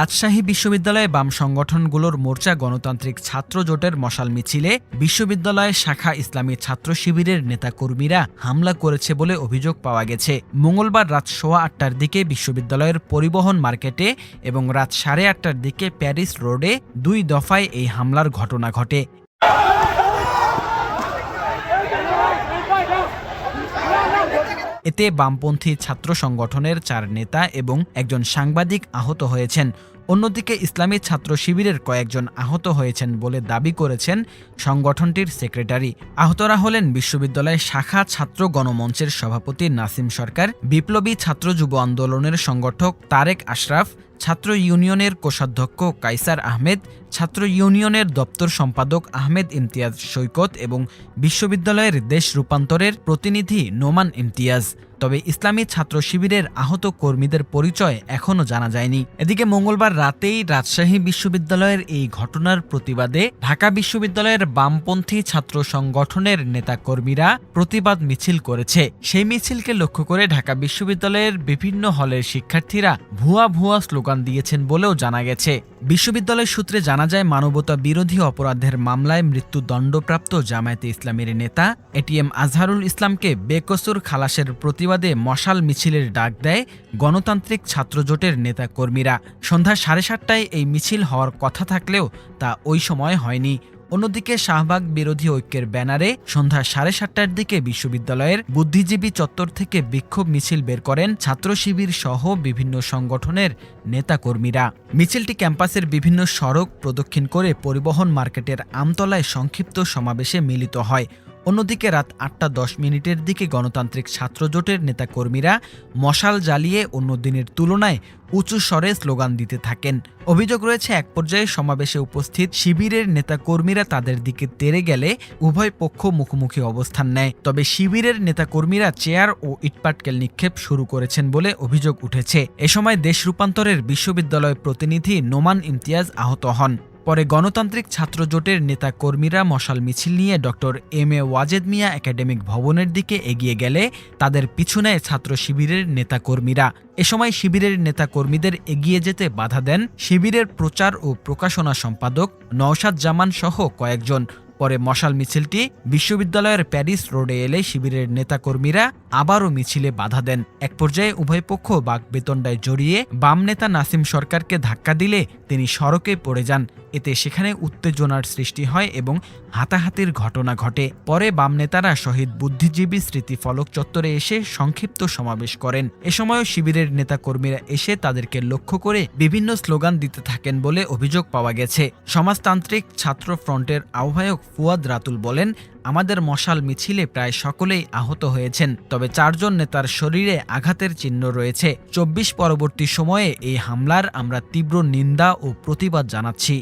রাজশাহী বিশ্ববিদ্যালয়ে বাম সংগঠনগুলোর মোর্চা গণতান্ত্রিক ছাত্র জোটের মশাল মিছিলে বিশ্ববিদ্যালয়ে শাখা ইসলামী ছাত্র শিবিরের নেতাকর্মীরা হামলা করেছে বলে অভিযোগ পাওয়া গেছে। মঙ্গলবার রাত সোয়া আটটার দিকে বিশ্ববিদ্যালয়ের পরিবহন মার্কেটে এবং রাত সাড়ে আটটার দিকে প্যারিস রোডে দুই দফায় এই হামলার ঘটনা ঘটে। এতে বামপন্থী ছাত্র সংগঠনের চার নেতা এবং একজন সাংবাদিক আহত হয়েছেন। অন্যদিকে ইসলামী ছাত্র শিবিরের কয়েকজন আহত হয়েছেন বলে দাবি করেছেন সংগঠনটির সেক্রেটারি। আহতরা হলেন বিশ্ববিদ্যালয়ের শাখা ছাত্র গণমঞ্চের সভাপতি নাসিম সরকার, বিপ্লবী ছাত্র যুব আন্দোলনের সংগঠক তারেক আশরাফ, ছাত্র ইউনিয়নের কোষাধ্যক্ষ কাইসার আহমেদ, ছাত্র ইউনিয়নের দপ্তর সম্পাদক আহমেদ ইমতিয়াজ সৈকত এবং বিশ্ববিদ্যালয়ের দেশ রূপান্তরের প্রতিনিধি নোমান ইমতিয়াজ। তবে ইসলামী ছাত্র শিবিরের আহত কর্মীদের পরিচয় এখনও জানা যায়নি। এদিকে মঙ্গলবার রাতেই রাজশাহী বিশ্ববিদ্যালয়ের এই ঘটনার প্রতিবাদে ঢাকা বিশ্ববিদ্যালয়ের বামপন্থী ছাত্র সংগঠনের নেতাকর্মীরা প্রতিবাদ মিছিল করেছে। সেই মিছিলকে লক্ষ্য করে ঢাকা বিশ্ববিদ্যালয়ের বিভিন্ন হলের শিক্ষার্থীরা ভুয়া ভুয়া স্লোগান দিয়েছেন বলেও জানা গেছে। বিশ্ববিদ্যালয় সূত্রে জানা যায়, মানবতা বিরোধী অপরাধের মামলায় মৃত্যুদণ্ডপ্রাপ্ত জামায়াতে ইসলামের নেতা এটিএম আজহারুল ইসলামকে বেকসুর খালাসের প্রতিবাদে মশাল মিছিলের ডাক দেয় গণতান্ত্রিক ছাত্রজোটের নেতাকর্মীরা। সন্ধ্যা সাড়ে সাতটায় এই মিছিল হওয়ার কথা থাকলেও তা ওই সময় হয়নি। অন্যদিকে শাহবাগ বিরোধী ঐক্যের ব্যানারে সন্ধ্যা সাড়ে সাতটার দিকে বিশ্ববিদ্যালয়ের বুদ্ধিজীবী চত্বর থেকে বিক্ষোভ মিছিল বের করেন ছাত্র শিবির সহ বিভিন্ন সংগঠনের নেতাকর্মীরা। মিছিলটি ক্যাম্পাসের বিভিন্ন সড়ক প্রদক্ষিণ করে পরিবহন মার্কেটের আমতলায় সংক্ষিপ্ত সমাবেশে মিলিত হয়। অন্যদিকে রাত আটটা দশ মিনিটের দিকে গণতান্ত্রিক ছাত্রজোটের নেতাকর্মীরা মশাল জ্বালিয়ে অন্য দিনের তুলনায় উঁচু স্বরে স্লোগান দিতে থাকেন। অভিযোগ রয়েছে, এক পর্যায়ে সমাবেশে উপস্থিত শিবিরের নেতাকর্মীরা তাদের দিকে তেরে গেলে উভয় পক্ষ মুখোমুখি অবস্থান নেয়। তবে শিবিরের নেতাকর্মীরা চেয়ার ও ইটপাটকেল নিক্ষেপ শুরু করেছেন বলে অভিযোগ উঠেছে। এ সময় দেশ রূপান্তরের বিশ্ববিদ্যালয় প্রতিনিধি নোমান ইমতিয়াজ আহত হন। পরে গণতান্ত্রিক ছাত্র জোটের নেতা কর্মীরা মশাল মিছিল নিয়ে doctor M A Wazed Miah academic ভবনের দিকে এগিয়ে গেলে তাদের পিছু নেয় ছাত্র শিবিরের নেতাকর্মীরা। এ সময় শিবিরের নেতাকর্মীদের এগিয়ে যেতে বাধা দেন শিবিরের প্রচার ও প্রকাশনা সম্পাদক নওশাদ জামান সহ কয়েকজন। পরে মশাল মিছিলটি বিশ্ববিদ্যালয়ের প্যারিস রোডে এলে শিবিরের নেতাকর্মীরা আবারও মিছিলে বাধা দেন। এক পর্যায়ে উভয় পক্ষ বাগবেতণ্ডায় জড়িয়ে বাম নেতা নাসিম সরকারকে ধাক্কা দিলে তিনি সড়কে পড়ে যান। এতে সেখানে উত্তেজনার সৃষ্টি হয় এবং হাতাহাতির ঘটনা ঘটে। পরে বাম নেতারা শহীদ বুদ্ধিজীবী স্মৃতি ফলক চত্বরে এসে সংক্ষিপ্ত সমাবেশ করেন। এ সময়ও শিবিরের নেতাকর্মীরা এসে তাদেরকে লক্ষ্য করে বিভিন্ন স্লোগান দিতে থাকেন বলে অভিযোগ পাওয়া গেছে। সমাজতান্ত্রিক ছাত্র ফ্রন্টের আহ্বায়ক ফুয়াদ রাতুল বলেন, আমাদের মশাল মিছিলে প্রায় সকলেই আহত হয়েছেন, তবে চারজন নেতার শরীরে আঘাতের চিহ্ন রয়েছে। চব্বিশ পরবর্তী সময়ে এই হামলার আমরা তীব্র নিন্দা ও প্রতিবাদ জানাচ্ছি।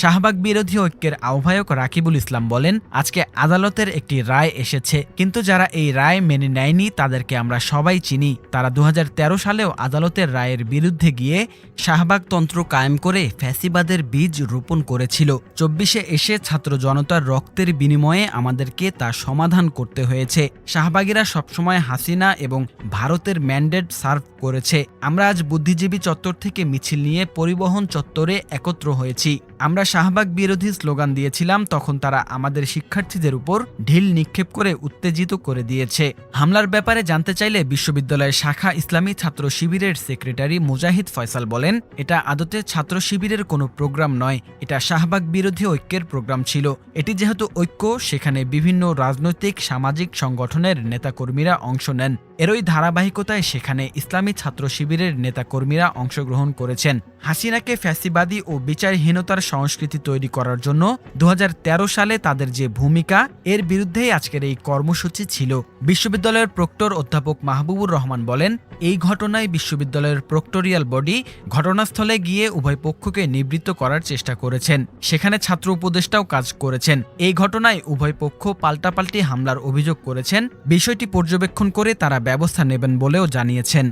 শাহবাগ বিরোধী ঐক্যের আহ্বায়ক রাকিবুল ইসলাম বলেন, আজকে আদালতের একটি রায় এসেছে, কিন্তু যারা এই রায় মেনে নেয়নি তাদেরকে আমরা সবাই চিনি। তারা দু হাজার তেরো সালেও আদালতের রায়ের বিরুদ্ধে গিয়ে শাহবাগতন্ত্র কায়েম করে ফ্যাসিবাদের বীজ রোপণ করেছিল। চব্বিশে এসে ছাত্র জনতার রক্তের বিনিময়ে আমাদেরকে তা সমাধান করতে হয়েছে। শাহবাগীরা সবসময় হাসিনা এবং ভারতের ম্যান্ডেট সার্ভ করেছে। আমরা আজ বুদ্ধিজীবী চত্বর থেকে মিছিল নিয়ে পরিবহন চত্বরে একত্র হয়েছি। আমরা শাহবাগ বিরোধী স্লোগান দিয়েছিলাম, তখন তারা আমাদের শিক্ষার্থীদের উপর ঢিল নিক্ষেপ করে উত্তেজিত করে দিয়েছে। হামলার ব্যাপারে জানতে চাইলে বিশ্ববিদ্যালয়ের শাখা ইসলামী ছাত্র শিবিরের সেক্রেটারি মুজাহিদ ফয়সাল বলেন, এটা আদতে ছাত্র শিবিরের কোনো প্রোগ্রাম নয়, এটা শাহবাগ বিরোধী ঐক্যের প্রোগ্রাম ছিল। এটি যেহেতু ঐক্য, সেখানে বিভিন্ন রাজনৈতিক, সামাজিক সংগঠনের নেতাকর্মীরা অংশ নেন। এরই ধারাবাহিকতায় সেখানে ইসলামী ছাত্র শিবিরের নেতাকর্মীরা অংশগ্রহণ করেছেন। হাসিনাকে ফ্যাসিবাদী ও বিচারহীনতার সংস্কৃতি তৈরি করার জন্য দু হাজার তেরো সালে তাদের যে ভূমিকা, এর বিরুদ্ধেই আজকের এই কর্মসূচি ছিল। বিশ্ববিদ্যালয়ের প্রক্টর অধ্যাপক মাহবুবুর রহমান বলেন, এই ঘটনায় বিশ্ববিদ্যালয়ের প্রক্টোরিয়াল বডি ঘটনাস্থলে গিয়ে উভয় পক্ষকে নিবৃত্ত করার চেষ্টা করেছেন। সেখানে ছাত্র উপদেষ্টাও কাজ করেছেন। এই ঘটনায় উভয় পক্ষ পাল্টাপাল্টি হামলার অভিযোগ করেছেন। বিষয়টি পর্যবেক্ষণ করে তারা ব্যবস্থা নেবেন বলেও জানিয়েছেন।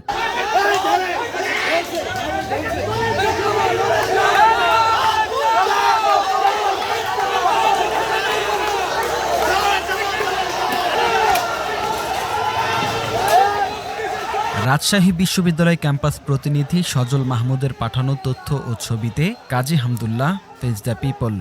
রাজশাহী বিশ্ববিদ্যালয় ক্যাম্পাস প্রতিনিধি সজল মাহমুদের পাঠানো তথ্য ও ছবিতে Kazi Hamdullah face the people.